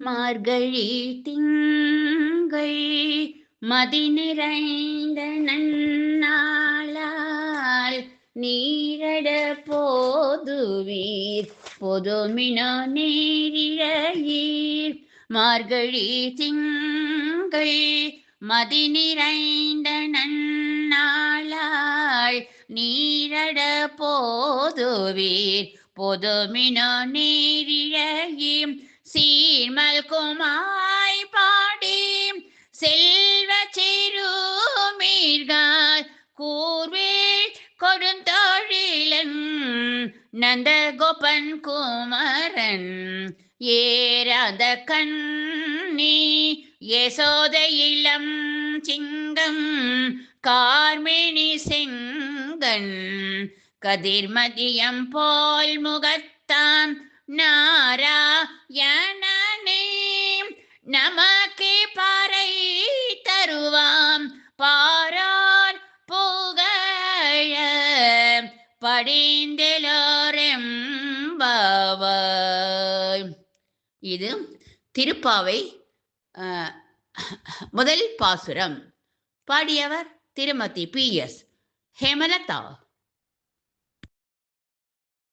மார்கழி திங்கள் மதி நிறைந்த நன்னாளால் நீரட போதுவீர். பொதுமினோ நேரிழையீர் மார்கழி திங்கள் மதி நிறைந்த நன்னாளாள் நீரட போதுவீர். பொதுமினோ நேரிழையீர் சீர்மல் குமாய் பாடி செல்வ சிறுமீர்கள் கூர்வேல் கொடுந்தொழிலன் நந்த கோபன் குமரன். ஏராத கண்ணி யசோத இளம் சிங்கம் கார்மிணி செங்கன். கதிர்மதியம் போல் முகத்தான் நாரா யானே நமக்கு பாறை தருவாம். பாரான் புகழ படிந்தெலோரெம்பாவாய். இது திருப்பாவை முதல் பாசுரம். பாடியவர் திருமதி பி எஸ். ஹேமலதா.